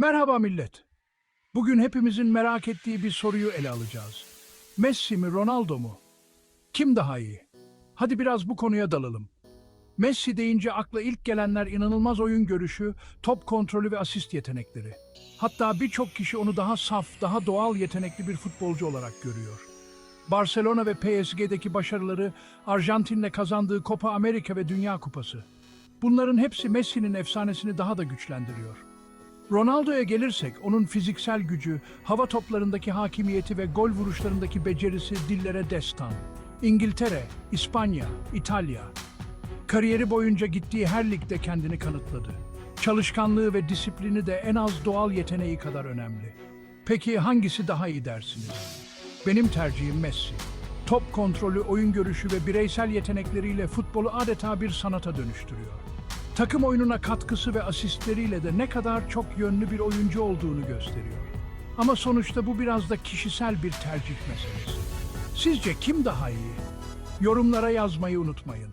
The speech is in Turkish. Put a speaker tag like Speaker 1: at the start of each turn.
Speaker 1: Merhaba millet. Bugün hepimizin merak ettiği bir soruyu ele alacağız. Messi mi, Ronaldo mu? Kim daha iyi? Hadi biraz bu konuya dalalım. Messi deyince akla ilk gelenler inanılmaz oyun görüşü, top kontrolü ve asist yetenekleri. Hatta birçok kişi onu daha saf, daha doğal yetenekli bir futbolcu olarak görüyor. Barcelona ve PSG'deki başarıları, Arjantin'le kazandığı Copa Amerika ve Dünya Kupası. Bunların hepsi Messi'nin efsanesini daha da güçlendiriyor. Ronaldo'ya gelirsek onun fiziksel gücü, hava toplarındaki hakimiyeti ve gol vuruşlarındaki becerisi dillere destan. İngiltere, İspanya, İtalya. Kariyeri boyunca gittiği her ligde kendini kanıtladı. Çalışkanlığı ve disiplini de en az doğal yeteneği kadar önemli. Peki hangisi daha iyi dersiniz? Benim tercihim Messi. Top kontrolü, oyun görüşü ve bireysel yetenekleriyle futbolu adeta bir sanata dönüştürüyor. Takım oyununa katkısı ve asistleriyle de ne kadar çok yönlü bir oyuncu olduğunu gösteriyor. Ama sonuçta bu biraz da kişisel bir tercih meselesi. Sizce kim daha iyi? Yorumlara yazmayı unutmayın.